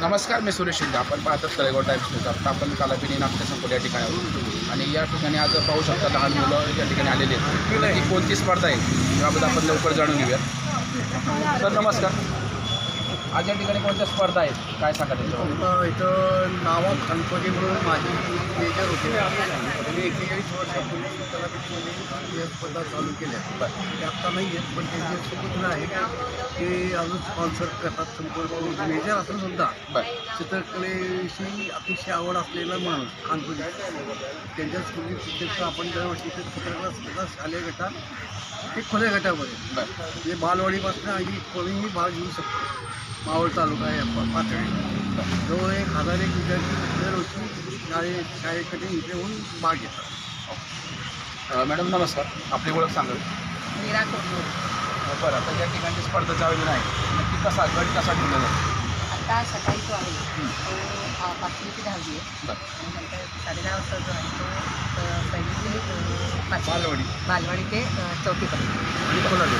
नमस्कार मी सुरेश शिंदे. आपण पाहतात तळेगाव टाईम्स न्यूज. आता आपण कालापिनी नाट्य संकुल या ठिकाणी आणि या ठिकाणी आज पाहू शकता लहान मुलं या ठिकाणी आलेली आहेत. ही कोणती स्पर्धा आहे? याबद्दल आपण लवकर जाणून घेऊया. सर नमस्कार. आज या ठिकाणी कोणत्या स्पर्धा आहेत? काय सांगा त्याच्यावर इथं नावात गणपती म्हणून माझी मेजर होते. त्यांनी एकेचाळीस वर्षापूर्वी कलापीठमध्ये या स्पर्धा चालू केल्या. ते आत्ता नाही आहेत पण त्यांचे सुपुत्र आहे ते अजून स्पॉन्सर करतात संपूर्ण मेजर असून सुद्धा चित्रकलेविषयी अतिशय आवड असलेला माणूस कानपुरी त्यांच्या प्रत्यक्ष आपण दरवर्षी चित्रकला स्पर्धा शालेय गटात ते खुल्या गटामध्ये. बरं. म्हणजे बालवाडीपासून अगदी कोणीही भाग घेऊ शकतो. मावळ तालुका या पा- पातळी जवळ एक हजार एक विद्यार्थी दरवर्षी शाळे शाळेकडे इथे येऊन भाग घेतात मॅडम नमस्कार. आपली ओळख सांगा मीरा कोल्हूर बरं आता या ठिकाणी स्पर्धेचं आयोजन आहे. नक्की कसा गट कसा ठेवला जातो आता सकाळी जो आहे. तो अ, पाचवी ते दहावी आहे. आणि नंतर साडेदहा वाजता जो आहे तो पहिली ते पाचवी. बालवाडी. बालवाडी ते चौथीपर्यंत आणि खोलाले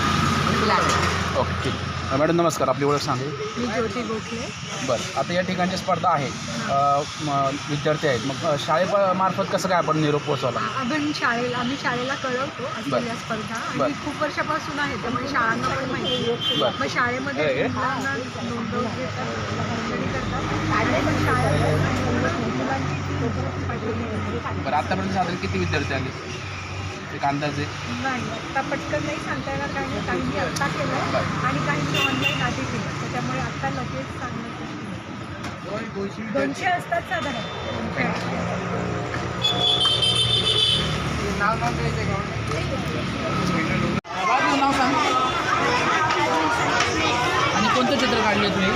मुलं आहे ओके ठीक अ, मॅडम नमस्कार. आपली ओळख सांगा? मी ज्योती गोखले. बरं. आता या ठिकाणची स्पर्धा आहे. अ, म, विद्यार्थी आहेत. मग शाळेमार्फत कसं काय आपण निरोप पोहोचवला? आपण शाळेला आम्ही शाळेला कळवतो असलेल्या स्पर्धा. बरं. आणि खूप वर्षापासून आहे त्यामुळे शाळांना पण माहिती आहे. बरं. मग शाळेमध्ये हे. मुलांना नोंदवून घेतात नोंदणी करतात. आणि पण शाळेत मुलांची नोंदणी पाठवली जाते. बरं. आतापर्यंत साधारण किती विद्यार्थी आले? एक अंदाजे? नाही आता पटकन नाही सांगता येणार कारण की काहींनी आत्ता केलं आणि काहींनी ऑनलाईन आधी केलं त्याच्यामुळे आत्ता लगेच सांगणं जवळ दोनशे असतात साधारण. नाव नाव द्यायचं बाजू नाव सांग. आणि कोणतं चित्र काढले तुम्ही?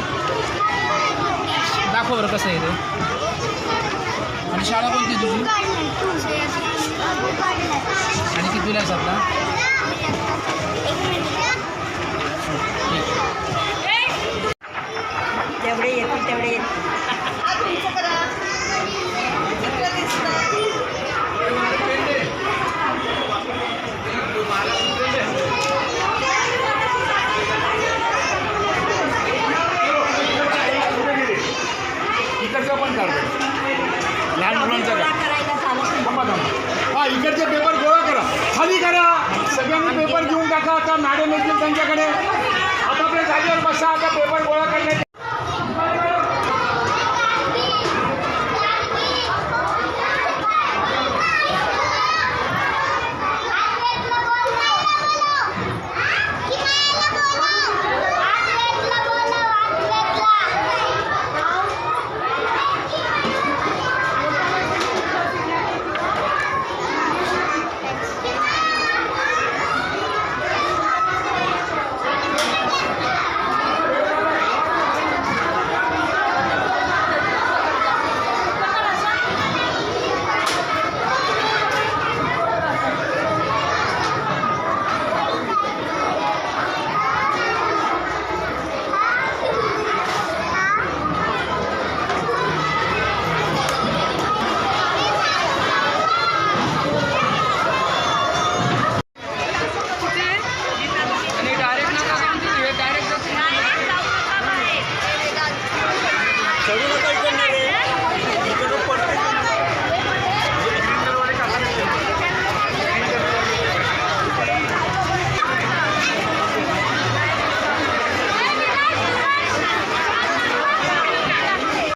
दाखव बरं कसं आहे ते. आणि शाळा कोणती तुझी आणि कितवीला आहेस आता जेवढे येतील तेवढे येतील इकडचं पण काढतो लहान मुलांचं का थांबा थांबा हा इकडचे पेपर गोळा करा. खाली करा. सगळ्यांनी पेपर घेऊन टाका. आता मॅडम येतील त्यांच्याकडे. आपापल्या जागेवर बसा. आता पेपर गोळा करण्याचे